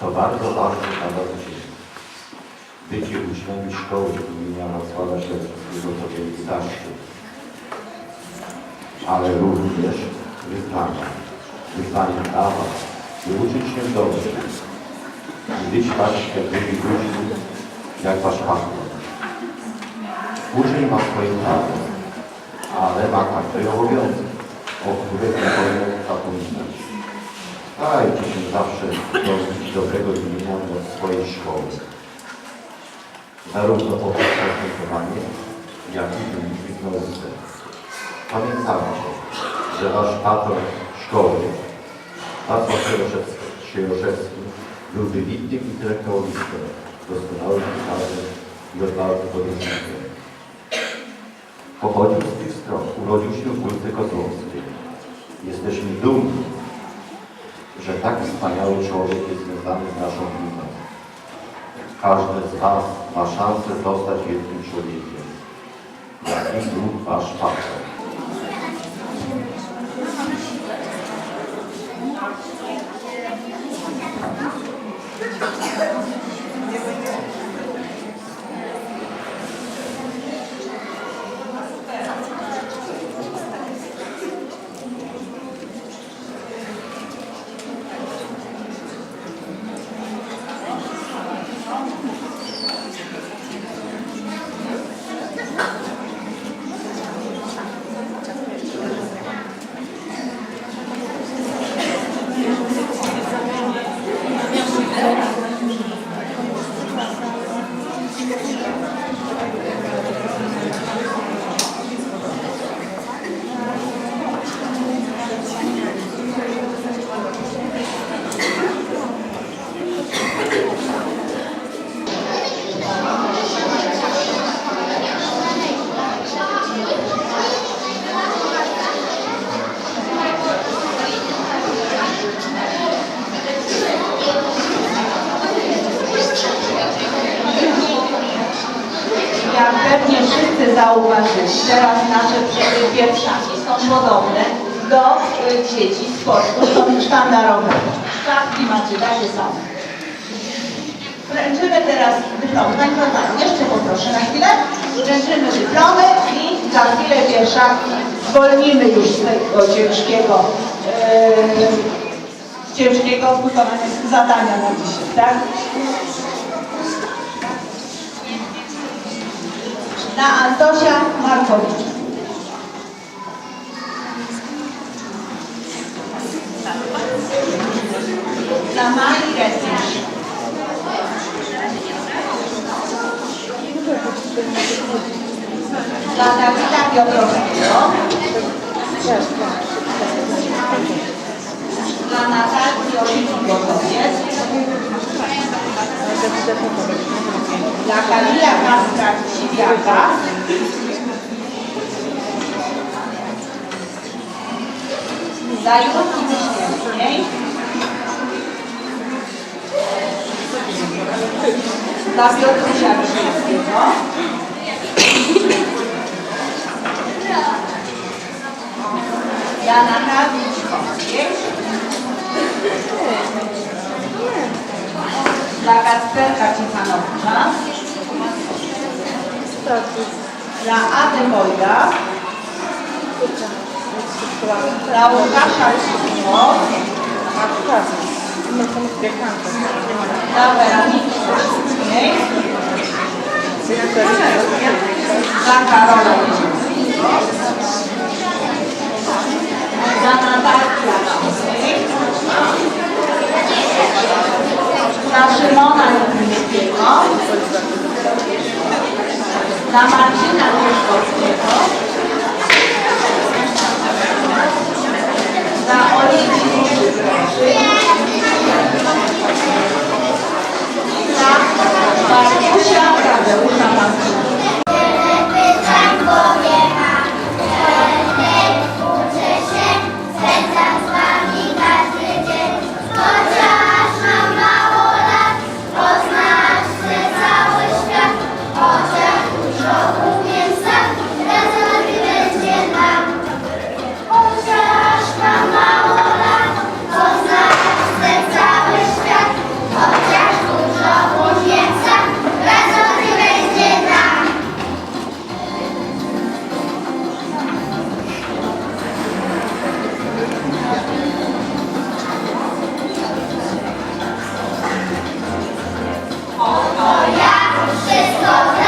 To bardzo ważny kawał dzień. Bycie uczniami szkoły imienia Wacława Śledzkiego to wielki zaszczyt. Ale również wyzwania. Wyzwanie prawa, by uczyć się dobrze. I być tak świetnymi ludźmi, jak wasz pastor. Uczeń ma swoje prawo, ale ma także i obowiązek, o których nie wolno zapominać. Starajcie się zawsze dążyć dobrego imienia dla swojej szkoły. Zarówno poprzez postępowanie, jak i wyniki w nauce. Pamiętajcie, że wasz patron szkoły, Wacław Sieroszewski był wybitnym intelektualistą, doskonałym pisarzem i odważnym podróżnikiem. Pochodził z tych stron, urodził się w Górce Kozłowskiej. Jesteśmy dumni, że tak wspaniały człowiek jest związany z naszą gminą. Każdy z Was ma szansę zostać wielkim człowiekiem. Jaki był Wasz patron? Teraz nasze pierwszaki są podobne do y, dzieci z sportu sztandarowego. Czapki macie takie same. Wręczymy teraz dyplomy. Pani jeszcze poproszę na chwilę. Wręczymy dyplomy i za chwilę pierwszaki zwolnimy już z tego ciężkiego, yy, ciężkiego zadania na dzisiaj, tak? Na Antosia Markowicz. Na Mali Recysz. Dla Dawida Piotrowskiego. Dla Natalii Oliwii-Gotowiec. Dla Kamila Kastra Siwiaka. Dla Julki Wiśniewskiej. Dla Piotrusia Wiśniewskiego. Dla Natalii Cichowskiej. Dla Kacperka Cichanowicza. Dla Ady Wojda. Dla Łukasza Krzyżo. Dla Weroniki Krzyżowskiej. Dla Karola dla Marcina Grzeszkowskiego, dla Oli Wszystko